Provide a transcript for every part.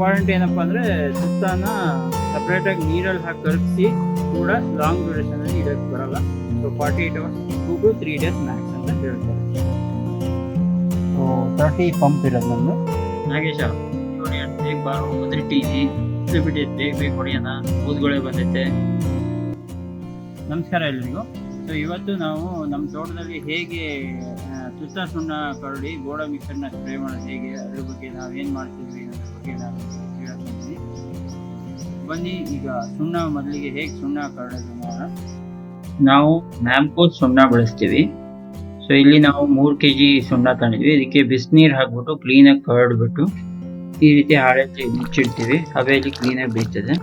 Important ಏನಪ್ಪ ಅಂದರೆ ಸುತ್ತಾನ ಸಪ್ರೇಟಾಗಿ ನೀರಲ್ಲಿ ಹಾಕಿ ಕರಗಿಸಿ ಕೂಡ ಲಾಂಗ್ ಡ್ಯೂರೇಷನಲ್ಲಿ ಇಡೋಕ್ಕೆ ಬರಲ್ಲ. So forty eight hours two to three days max ಅಂತ ಹೇಳ್ತಾರೆ. ಸೊ ತರ್ಟಿ ಪಂಪ್ ಇರೋದು ನಮ್ಮದು ನಾಗೇಶ ನೋಡಿ ಅಷ್ಟ್ ಬೇಗ ಬಾರೋ ಜಿ ಬಿಟ್ಟು ಬೇಗ ಬೇಗ ಹೊಡಿಯೋಣ ಊದ್ಗೊಳೆ ಬಂದೈತೆ. ನಮಸ್ಕಾರ ಎಲ್ರಿಗೂ. ಸೊ ಇವತ್ತು ನಾವು ನಮ್ಮ ತೋಟದಲ್ಲಿ ಹೇಗೆ ಸುತ್ತ ಸುಣ್ಣ ಕರಡಿ ಗೋಡ ಮಿಕ್ಸರ್ನ ಸ್ಪ್ರೇ ಮಾಡೋದು ಹೇಗೆ ಅದ್ರ ಬಗ್ಗೆ ನಾವು ಏನು ಮಾಡ್ತಿದ್ವಿ ಅದ್ರ ಬನ್ನಿ, ಈಗ ಸುಣ್ಣ ಮೊದಲಿಗೆ ಹೇಗೆ ಸುಣ್ಣ ಕರಡೋದು ನೋಡೋಣ ನಾವು ಮ್ಯಾಂಪೋ ಸುಣ್ಣ ಬಳಸ್ತೀವಿ. ಸೊ ಇಲ್ಲಿ ನಾವು ಮೂರು ಕೆ ಜಿ ಸುಣ್ಣ ತಂದಿದ್ವಿ. ಇದಕ್ಕೆ ಬಿಸಿನೀರು ಹಾಕ್ಬಿಟ್ಟು ಕ್ಲೀನಾಗಿ ಕರಡ್ಬಿಟ್ಟು ಈ ರೀತಿ ಹಾಳೆಯಲ್ಲಿ ಮುಚ್ಚಿಡ್ತೀವಿ. ಹವೆಯಲ್ಲಿ ಕ್ಲೀನಾಗಿ ಬೀಳ್ತದೆ.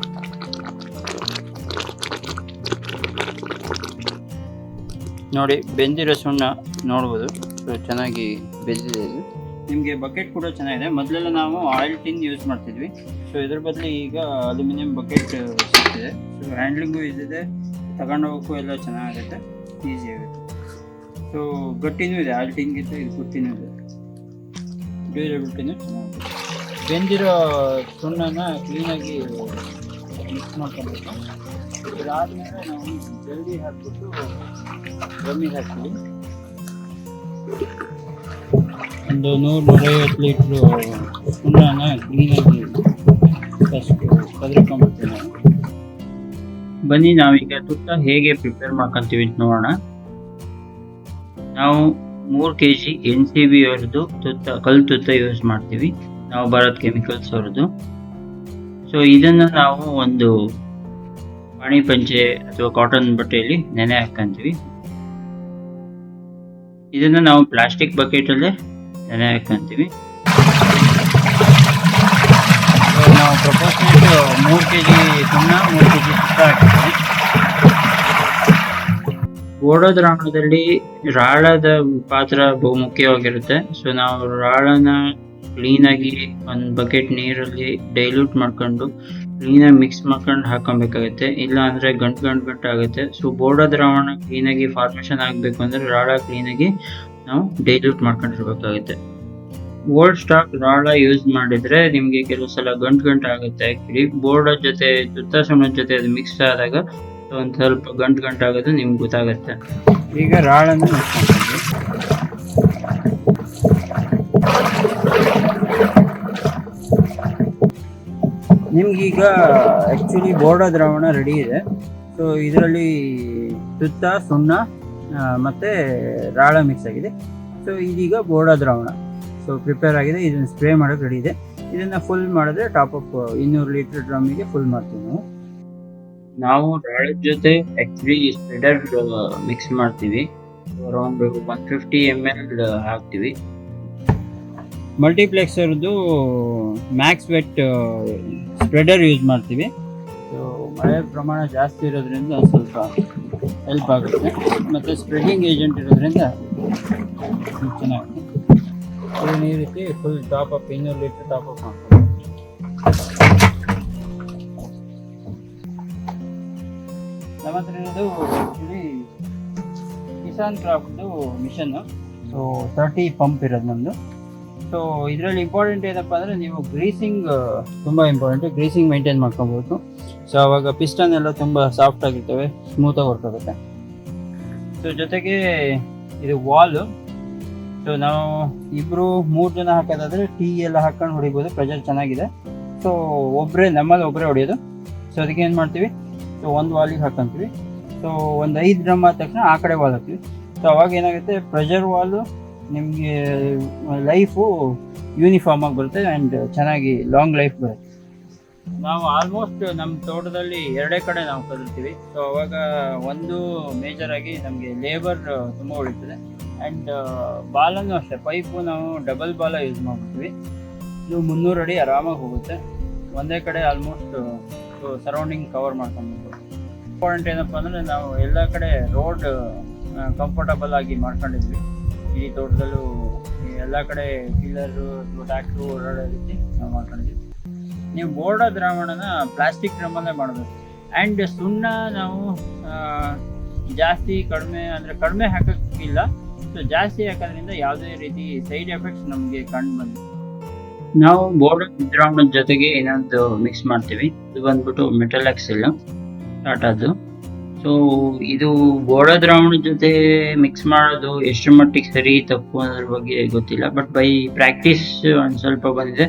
ನೋಡಿ, ಬೆಂದಿರೋ ಸುಣ್ಣ ನೋಡ್ಬೋದು. ಸೊ ಚೆನ್ನಾಗಿ ಬೆಂದಿದೆ ಇದು. ನಿಮಗೆ ಬಕೆಟ್ ಕೂಡ ಚೆನ್ನಾಗಿದೆ. ಮೊದಲೆಲ್ಲ ನಾವು ಆಯಿಲ್ ಟಿನ್ ಯೂಸ್ ಮಾಡ್ತಿದ್ವಿ. ಸೊ ಇದ್ರ ಬದಲು ಈಗ ಅಲ್ಯೂಮಿನಿಯಂ ಬಕೆಟ್ ಸಿಗ್ತಿದೆ. ಸೊ ಹ್ಯಾಂಡ್ಲಿಂಗು ಇದಿದೆ. ತಗೊಂಡೋಗೋಕ್ಕೂ ಎಲ್ಲ ಚೆನ್ನಾಗುತ್ತೆ ಈಸಿ ಆಗುತ್ತೆ. ಸೊ ಗಟ್ಟಿನೂ ಇದೆ. ಆಯಿಲ್ ಟಿನ್ಗಿಂತ ಇದು ಗುಟ್ಟಿನೂ ಇದೆ. ಡ್ಯೂರಬಿಲಿಟಿನೂ ಚೆನ್ನಾಗಿದೆ. ಬೆಂದಿರೋ ಸುಣ್ಣನ ಕ್ಲೀನಾಗಿ ಮಿಕ್ಸ್ ಮಾಡ್ಕೊಬೇಕು. ಇದಾದ್ಮೇಲೆ ನಾವು ಜಲ್ದಿ ಹಾಕ್ಬಿಟ್ಟು ಗಮ್ಮಿಗೆ ಹಾಕ್ತೀವಿ. ಒಂದು ನೂರು ನೂರೈವತ್ತು ಲೀಟ್ರು ಸುಣ್ಣನ ಕ್ಲೀನಾಗಿ ಬನ್ನಿ, ನಾವೀಗ ತುತ್ತ ಹೇಗೆ ಪ್ರಿಪೇರ್ ಮಾಡ್ಕೊಂತೀವಿ ಅಂತ ನೋಡೋಣ. ನಾವು ಮೂರು K G N C B ಅವ್ರದ್ದು ತುತ್ತ ಕಲ್ ತುತ್ತ ಯೂಸ್ ಮಾಡ್ತೀವಿ. ನಾವು ಭಾರತ್ ಕೆಮಿಕಲ್ಸ್ ಅವ್ರದ್ದು. ಸೊ ಇದನ್ನ ನಾವು ಒಂದು ಪಾಣಿ ಪಂಚೆ ಅಥವಾ ಕಾಟನ್ ಬಟ್ಟೆಯಲ್ಲಿ ನೆನೆ ಹಾಕ್ಕಂತೀವಿ ಇದನ್ನ ನಾವು ಪ್ಲಾಸ್ಟಿಕ್ ಬಕೆಟಲ್ಲೇ ನೆನೆ ಹಾಕ್ಕಂತೀವಿ ಸೊ ನಾವು ಪ್ರಪೋಸ್ಮೆಂಟ್ ಮೂರು ಕೆ ಜಿ ಸುಣ್ಣ, ಮೂರು ಕೆ ಜಿ ಸುತ್ತ ಹಾಕ್ತೀವಿ ಓಡೋ ದ್ರಾವಣದಲ್ಲಿ ರಾಳದ ಪಾತ್ರ ಬಹು ಮುಖ್ಯವಾಗಿರುತ್ತೆ. ಸೊ ನಾವು ರಾಳನ ಕ್ಲೀನಾಗಿ ಒಂದು ಬಕೆಟ್ ನೀರಲ್ಲಿ ಡೈಲ್ಯೂಟ್ ಮಾಡ್ಕೊಂಡು ಕ್ಲೀನಾಗಿ ಮಿಕ್ಸ್ ಮಾಡ್ಕೊಂಡು ಹಾಕೊಬೇಕಾಗುತ್ತೆ ಇಲ್ಲ ಅಂದರೆ ಗಂಟು ಗಂಟು ಗಂಟು ಆಗುತ್ತೆ. ಸೊ ಬೋರ್ಡ ದ್ರಾವಣ ಕ್ಲೀನಾಗಿ ಫಾರ್ಮೇಷನ್ ಆಗಬೇಕು ಅಂದ್ರೆ ರಾಳ ಕ್ಲೀನಾಗಿ ನಾವು ಡೈಲ್ಯೂಟ್ ಮಾಡ್ಕೊಂಡಿರ್ಬೇಕಾಗುತ್ತೆ. ಓಲ್ಡ್ ಸ್ಟಾಕ್ ರಾಳ ಯೂಸ್ ಮಾಡಿದ್ರೆ ನಿಮಗೆ ಕೆಲವು ಸಲ ಗಂಟು ಗಂಟು ಆಗುತ್ತೆ ಆ್ಯಕ್ಚುಲಿ ಬೋರ್ಡ್ ಜೊತೆ ತುತ್ತ ಸುಣ್ಣದ ಜೊತೆ ಅದು ಮಿಕ್ಸ್ ಆದಾಗ ಒಂದು ಸ್ವಲ್ಪ ಗಂಟು ಗಂಟು ಆಗೋದು ನಿಮ್ಗೆ ಗೊತ್ತಾಗುತ್ತೆ. ಈಗ ರಾಳನ್ನು ನಿಮ್ಗೀಗ ಆ್ಯಕ್ಚುಲಿ ಬೋರ್ಡ ದ್ರಾವಣ ರೆಡಿ ಇದೆ. ಸೊ ಇದರಲ್ಲಿ ಸುತ್ತ ಸುಣ್ಣ ಮತ್ತೆ ರಾಳ ಮಿಕ್ಸ್ ಆಗಿದೆ. ಸೊ ಇದೀಗ ಬೋರ್ಡ ದ್ರಾವಣ. ಸೊ ಪ್ರಿಪೇರ್ ಆಗಿದೆ. ಇದನ್ನು ಸ್ಪ್ರೇ ಮಾಡೋಕೆ ರೆಡಿ ಇದೆ. ಇದನ್ನು ಫುಲ್ ಮಾಡಿದ್ರೆ ಟಾಪ್ ಅಪ್ ಇನ್ನೂರು ಲೀಟರ್ ಡ್ರಮ್ಮಿಗೆ ಫುಲ್ ಮಾಡ್ತೀವಿ ನಾವು. ನಾವು ರಾಳದ ಜೊತೆ ಆ್ಯಕ್ಚುಲಿ ಸ್ಪ್ರೆಡರ್ ಮಿಕ್ಸ್ ಮಾಡ್ತೀವಿ. Around one fifty M L ಹಾಕ್ತೀವಿ. ಮಲ್ಟಿಪ್ಲೆಕ್ಸರ್ದು ಮ್ಯಾಕ್ಸ್ ವೆಟ್ ಸ್ಪ್ರೆಡರ್ ಯೂಸ್ ಮಾಡ್ತೀವಿ. ಸೊ ಮಳೆ ಪ್ರಮಾಣ ಜಾಸ್ತಿ ಇರೋದ್ರಿಂದ ಸ್ವಲ್ಪ ಹೆಲ್ಪ್ ಆಗುತ್ತೆ. ಮತ್ತು ಸ್ಪ್ರೆಡಿಂಗ್ ಏಜೆಂಟ್ ಇರೋದ್ರಿಂದ ಚೆನ್ನಾಗಿ ಇದನ್ನ ಈ ರೀತಿ ಫುಲ್ ಟಾಪ್ ಅಪ್ ಇನ್ನೂರು ಲೀಟರ್ ಟಾಪ್ ಅಪ್ ಮಾಡ್ಕೊಂಡು ನಮ್ಮ ಹತ್ರ ಇರೋದು ಆ್ಯಕ್ಚುಲಿ ಕಿಸಾನ್ ಕ್ರಾಫ್ಟ್ದು ಮಿಷನ್ನು ಸೊ ತರ್ಟಿ ಪಂಪ್ ಇರೋದು ನಮ್ಮದು ಸೊ ಇದರಲ್ಲಿ ಇಂಪಾರ್ಟೆಂಟ್ ಏನಪ್ಪ ಅಂದರೆ ನೀವು ಗ್ರೀಸಿಂಗ್ ತುಂಬ ಇಂಪಾರ್ಟೆಂಟು ಗ್ರೀಸಿಂಗ್ ಮೇಂಟೈನ್ ಮಾಡ್ಕೊಬೋದು. ಸೊ ಅವಾಗ ಪಿಸ್ಟನ್ ಎಲ್ಲ ತುಂಬ ಸಾಫ್ಟ್ ಆಗಿರ್ತವೆ ಸ್ಮೂತಾಗಿ ವರ್ಕ್ ಆಗುತ್ತೆ. ಸೊ ಜೊತೆಗೆ ಇದು ವಾಲು ಸೊ ನಾವು ಇಬ್ಬರು ಮೂರು ಜನ ಹಾಕೋದಾದ್ರೆ ಟೀ ಎಲ್ಲ ಹಾಕೊಂಡು ಹೊಡಿಬೋದು ಪ್ರೆಷರ್ ಚೆನ್ನಾಗಿದೆ. ಸೊ ಒಬ್ಬರೇ ನಮ್ಮಲ್ಲಿ ಒಬ್ಬರೇ ಹೊಡೆಯೋದು. ಸೊ ಅದಕ್ಕೆ ಏನು ಮಾಡ್ತೀವಿ? ಸೊ ಒಂದು ವಾಲಿಗೆ ಹಾಕೊಂತೀವಿ. ಸೊ ಒಂದು ಐದು ಡ್ರಮ್ ಆದ ತಕ್ಷಣ ಆ ಕಡೆ ವಾಲ್ ಹಾಕ್ತೀವಿ. ಸೊ ಅವಾಗ ಏನಾಗುತ್ತೆ? ಪ್ರೆಷರ್ ವಾಲು ನಿಮಗೆ ಲೈಫು ಯೂನಿಫಾರ್ಮ್ ಆಗಿ ಬರುತ್ತೆ ಆ್ಯಂಡ್ ಚೆನ್ನಾಗಿ ಲಾಂಗ್ ಲೈಫ್ ಬರುತ್ತೆ. ನಾವು ಆಲ್ಮೋಸ್ಟ್ ನಮ್ಮ ತೋಟದಲ್ಲಿ ಎರಡೇ ಕಡೆ ನಾವು ಕದಲ್ತೀವಿ ಸೊ ಅವಾಗ ಒಂದು ಮೇಜರ್ ಆಗಿ ನಮಗೆ ಲೇಬರ್ ತುಂಬ ಉಳಿತದೆ. ಆ್ಯಂಡ್ ಬಾಲನ್ನು ಅಷ್ಟೇ ಪೈಪು ನಾವು ಡಬಲ್ ಬಾಲ ಯೂಸ್ ಮಾಡ್ಬಿಡ್ತೀವಿ ಇದು ಮುನ್ನೂರು ಅಡಿ ಆರಾಮಾಗಿ ಹೋಗುತ್ತೆ. ಒಂದೇ ಕಡೆ ಆಲ್ಮೋಸ್ಟ್ ಸರೌಂಡಿಂಗ್ ಕವರ್ ಮಾಡ್ಕೊಂಡು ಇಂಪಾರ್ಟೆಂಟ್ ಏನಪ್ಪ ಅಂದರೆ ನಾವು ಎಲ್ಲ ಕಡೆ ರೋಡ್ ಕಂಫರ್ಟಬಲ್ ಆಗಿ ಮಾಡ್ಕೊಂಡಿದ್ವಿ. ಈ ತೋಟದಲ್ಲೂ ಎಲ್ಲ ಕಡೆ ಟಿಲ್ಲರು ಟ್ಯಾಕ್ಟ್ರು ಓಡಾಡೋ ರೀತಿ ನಾವು ಮಾಡ್ಕೊಂಡಿದ್ವಿ. ನೀವು ಬೋರ್ಡ ದ್ರಾವಣನ ಪ್ಲಾಸ್ಟಿಕ್ ಡ್ರಮ್ಮಲ್ಲೇ ಮಾಡಬೇಕು ಆ್ಯಂಡ್ ಸುಣ್ಣ ನಾವು ಜಾಸ್ತಿ ಕಡಿಮೆ ಅಂದರೆ ಕಡಿಮೆ ಹಾಕೋಕ್ಕಿಲ್ಲ. ಸೊ ಜಾಸ್ತಿ ಹಾಕೋದ್ರಿಂದ ಯಾವುದೇ ರೀತಿ ಸೈಡ್ ಎಫೆಕ್ಟ್ಸ್ ನಮಗೆ ಕಂಡು ಬಂದಿದೆ ನಾವು ಬೋರ್ಡ್ ದ್ರಾವಣದ ಜೊತೆಗೆ ಇನ್ನೊಂದು ಮಿಕ್ಸ್ ಮಾಡ್ತೀವಿ. ಇದು ಬಂದ್ಬಿಟ್ಟು ಮೆಟಲ್ ಎಕ್ಸೆಲ್ ಟಾಟಾದು. ಸೊ ಇದು ಬೋರ್ಡ ದ್ರಾವಣದ ಜೊತೆ ಮಿಕ್ಸ್ ಮಾಡೋದು ಎಷ್ಟು ಮಟ್ಟಿಗೆ ಸರಿ ತಪ್ಪು ಅನ್ನೋದ್ರ ಬಗ್ಗೆ ಗೊತ್ತಿಲ್ಲ. ಬಟ್ ಬೈ ಪ್ರಾಕ್ಟೀಸ್ ಒಂದು ಸ್ವಲ್ಪ ಬಂದಿದೆ.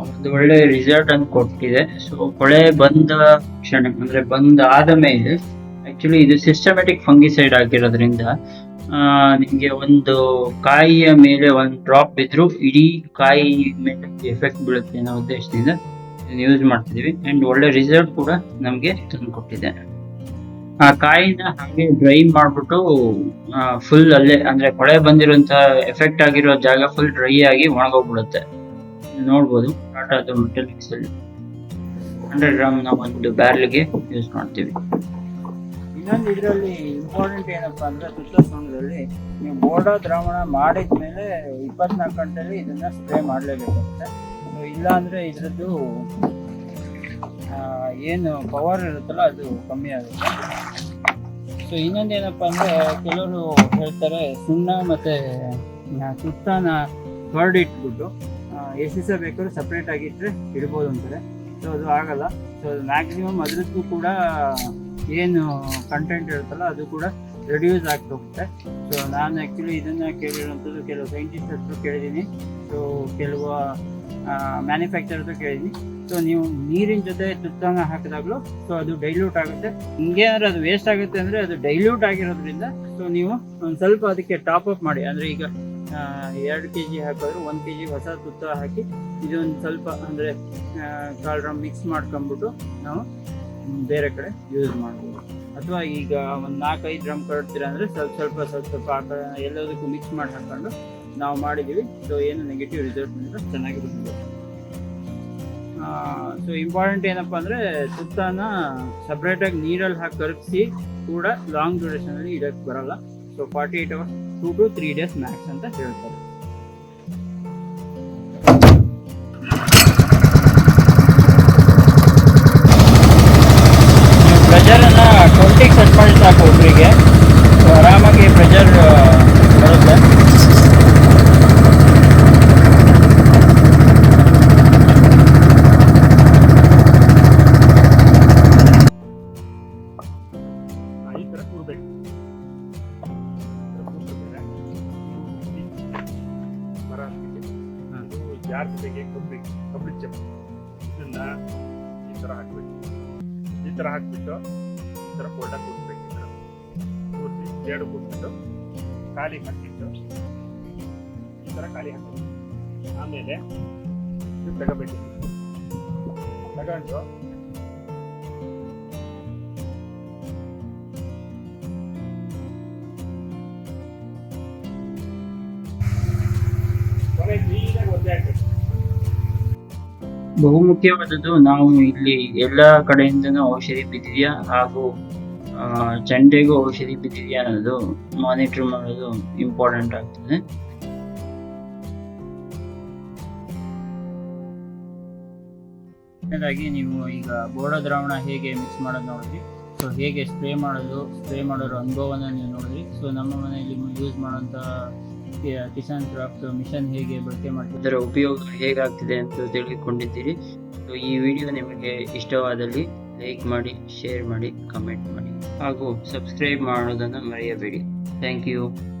ಒಂದು ಒಳ್ಳೆ ರಿಸಲ್ಟ್ ಅನ್ನು ಕೊಟ್ಟಿದೆ. ಸೊ ಕೊಳೆ ಬಂದ ಕ್ಷಣ ಅಂದ್ರೆ ಬಂದಾದ ಮೇಲೆ ಆಕ್ಚುಲಿ ಇದು ಸಿಸ್ಟಮ್ಯಾಟಿಕ್ ಫಂಗಿಸೈಡ್ ಆಗಿರೋದ್ರಿಂದ ನಿಮ್ಗೆ ಒಂದು ಕಾಯಿಯ ಮೇಲೆ ಒಂದು ಡ್ರಾಪ್ ಬಿದ್ರು ಇಡೀ ಕಾಯಿ ಮೇಲೆ ಎಫೆಕ್ಟ್ ಬೀಳುತ್ತೆ ಅನ್ನೋ ಉದ್ದೇಶದಿಂದ ಯೂಸ್ ಮಾಡ್ತಿದೀವಿ. ಅಂಡ್ ಒಳ್ಳೆ ರಿಸಲ್ಟ್ ಕೂಡ ನಮಗೆ ತಂದು ಕೊಟ್ಟಿದೆ. ಆ ಕಾಯಿನ ಹಾಗೆ ಡ್ರೈ ಮಾಡ್ಬಿಟ್ಟು ಫುಲ್ ಅಲ್ಲೇ, ಅಂದ್ರೆ ಕೊಳೆ ಬಂದಿರುವಂತ ಎಫೆಕ್ಟ್ ಆಗಿರೋ ಜಾಗ ಫುಲ್ ಡ್ರೈ ಆಗಿ ಒಣಗೋಗ್ಬಿಡುತ್ತೆ. ನೋಡ್ಬೋದು. ಟಾಟಾದ ಮೆಟಲ್ ಮಿಕ್ಸಲ್ಲಿ ಹಂಡ್ರೆಡ್ ಗ್ರಾಮ್ ನಾವು ಒಂದು ಬ್ಯಾರ್ಲ್ಗೆ ಯೂಸ್ ಮಾಡ್ತೀವಿ. ಇನ್ನೊಂದು ಇದರಲ್ಲಿ ಇಂಪಾರ್ಟೆಂಟ್ ಏನಪ್ಪಾ ಅಂದ್ರೆ ಸುತ್ತೋಷ್ಣದಲ್ಲಿ ನೀವು ಬೋರ್ಡ ದ್ರಾವಣ ಮಾಡಿದ ಮೇಲೆ ಇಪ್ಪತ್ನಾಲ್ಕು ಗಂಟೆಯಲ್ಲಿ ಇದನ್ನ ಸ್ಪ್ರೇ ಮಾಡಲೇಬೇಕಾಗುತ್ತೆ ಸೊ ಇಲ್ಲಾಂದರೆ ಇದರದ್ದು ಏನು ಪವರ್ ಇರುತ್ತಲ್ಲ ಅದು ಕಮ್ಮಿ ಆಗುತ್ತೆ. ಸೊ ಇನ್ನೊಂದು ಏನಪ್ಪ ಅಂದರೆ ಕೆಲವರು ಹೇಳ್ತಾರೆ ಸುಣ್ಣ ಮತ್ತು ಸುತ್ತಾನ ಕರ್ಡ್ ಇಟ್ಬಿಟ್ಟು ಎಷ್ಟು ದಿವಸ ಬೇಕಾದ್ರೂ ಸಪ್ರೇಟ್ ಆಗಿಟ್ಟರೆ ಇಡ್ಬೋದು ಅಂತಾರೆ. ಸೊ ಅದು ಆಗಲ್ಲ. ಸೊ ಅದು ಮ್ಯಾಕ್ಸಿಮಮ್ ಅದ್ರದ್ದು ಕೂಡ ಏನು ಕಂಟೆಂಟ್ ಇರುತ್ತಲ್ಲ, ಅದು ಕೂಡ ರೆಡ್ಯೂಸ್ ಆಗ್ತಾ ಹೋಗುತ್ತೆ. ಸೊ ನಾನು ಆ್ಯಕ್ಚುಲಿ ಇದನ್ನು ಕೇಳಿರೋಂಥದ್ದು ಕೆಲವು ಸೈಂಟಿಸ್ಟ್ ಹತ್ರ ಕೇಳಿದ್ದೀನಿ. ಸೊ ಕೆಲವು ಮ್ಯಾನುಫ್ಯಾಕ್ಚರ್ ಹತ್ರ ಕೇಳಿದ್ದೀನಿ. ಸೊ ನೀವು ನೀರಿನ ಜೊತೆ ತುತ್ತನ್ನು ಹಾಕಿದಾಗಲೂ ಸೊ ಅದು ಡೈಲ್ಯೂಟ್ ಆಗುತ್ತೆ. ಹಿಂಗೇನಾದ್ರೆ ಅದು ವೇಸ್ಟ್ ಆಗುತ್ತೆ ಅಂದರೆ ಅದು ಡೈಲ್ಯೂಟ್ ಆಗಿರೋದ್ರಿಂದ ಸೊ ನೀವು ಒಂದು ಸ್ವಲ್ಪ ಅದಕ್ಕೆ ಟಾಪ್ ಅಪ್ ಮಾಡಿ. ಅಂದರೆ ಈಗ ಎರಡು ಕೆ ಜಿ ಹಾಕಿದ್ರು. ಒಂದು ಕೆ ಜಿ ಹೊಸ ತುತ್ತ ಹಾಕಿ ಇದೊಂದು ಸ್ವಲ್ಪ ಅಂದರೆ ಡ್ರಮ್ ಮಿಕ್ಸ್ ಮಾಡ್ಕೊಂಬಿಟ್ಟು ನಾವು ಬೇರೆ ಕಡೆ ಯೂಸ್ ಮಾಡ್ಬೋದು. ಅಥವಾ ಈಗ ಒಂದು ನಾಲ್ಕೈದು ಡ್ರಮ್ ಕಟ್ತೀರ ಅಂದರೆ ಸ್ವಲ್ಪ ಸ್ವಲ್ಪ ಸ್ವಲ್ಪ ಸ್ವಲ್ಪ ಹಾಕ ಎಲ್ಲದಕ್ಕೂ ಮಿಕ್ಸ್ ಮಾಡಿ ಹಾಕೊಂಡು ನಾವು ಮಾಡಿದ್ದೀವಿ ಸೊ ಏನು ನೆಗೆಟಿವ್ ರಿಸಲ್ಟ್ ಬಂದರೆ ಚೆನ್ನಾಗಿ ಬಂದಿದೆ ಸೊ ಇಂಪಾರ್ಟೆಂಟ್ ಏನಪ್ಪ ಅಂದರೆ ತುತ್ತಾನ ಸಪ್ರೇಟಾಗಿ ನೀರಲ್ಲಿ ಹಾಕಿ ಕರಗಿಸಿ ಕೂಡ ಲಾಂಗ್ ಡ್ಯೂರೇಷನಲ್ಲಿ ಇಡೋಕ್ಕೆ ಬರಲ್ಲ. So forty eight hours two to three days max ಅಂತ ಹೇಳ್ತಾರೆ. ನೀವು ಪ್ರೆಷರನ್ನು ಜಾರ್ ಜೊತೆಗೆ ಕಬ್ಬಿ ಕಬ್ಬಳಿ ಚಪ್ಪು ಇದನ್ನ ಈ ತರ ಹಾಕ್ಬೇಕು. ಈ ತರ ಹಾಕ್ಬಿಟ್ಟು ಈ ತರ ಫೋಲ್ಡ ಕೂರ್ಸ್ಬೇಕು ಈ ತರ. ಕೂರ್ಸಿ ಎರಡು ಕೂರ್ಸ್ಬಿಟ್ಟು ಖಾಲಿ ಹಾಕಿಟ್ಟು ಈ ತರ ಖಾಲಿ ಹಾಕಬೇಕು. ಆಮೇಲೆ ಇದು ತಗೋಬೇಕು ತಗೊಂಡು ಕೊನೆ ಕ್ಲೀನಾಗಿ ಒದ್ದೆ ಹಾಕ್ಬೇಕು ಬಹುಮುಖ್ಯವಾದದ್ದು ನಾವು ಇಲ್ಲಿ ಎಲ್ಲ ಕಡೆಯಿಂದನೂ ಔಷಧಿ ಬಿದ್ದಿದೆಯಾ ಹಾಗೂ ಚಂಡೆಗೂ ಔಷಧಿ ಬಿದ್ದಿದೆಯಾ ಅನ್ನೋದು ಮಾನಿಟರ್ ಮಾಡೋದು ಇಂಪಾರ್ಟೆಂಟ್ ಆಗ್ತದೆ. ಮೊದಲನೇದಾಗಿ ನೀವು ಈಗ ಬೋಡ ದ್ರಾವಣ ಹೇಗೆ ಮಿಕ್ಸ್ ಮಾಡೋದು ನೋಡಿದ್ರಿ ಸೊ ಹೇಗೆ ಸ್ಪ್ರೇ ಮಾಡೋದು ಸ್ಪ್ರೇ ಮಾಡೋರ ಅನುಭವನ ನೀವು ನೋಡಿದ್ರಿ ಸೊ ನಮ್ಮ ಮನೆಯಲ್ಲಿ ಯೂಸ್ ಮಾಡೋಂಥ ಕಿಸಾನ್ ಕ್ರಾಫ್ಟ್ ಮಿಷನ್ ಹೇಗೆ ಬಳಕೆ ಮಾಡ್ತೀವಿ ಇದರ ಉಪಯೋಗ ಹೇಗಾಗ್ತಿದೆ ಅಂತ ತಿಳಿದುಕೊಂಡಿದ್ದೀರಿ. ಸೊ, ಈ ವಿಡಿಯೋ ನಿಮಗೆ ಇಷ್ಟವಾದಲ್ಲಿ ಲೈಕ್ ಮಾಡಿ, ಶೇರ್ ಮಾಡಿ, ಕಮೆಂಟ್ ಮಾಡಿ ಹಾಗೂ ಸಬ್ಸ್ಕ್ರೈಬ್ ಮಾಡೋದನ್ನು ಮರೆಯಬೇಡಿ. Thank you.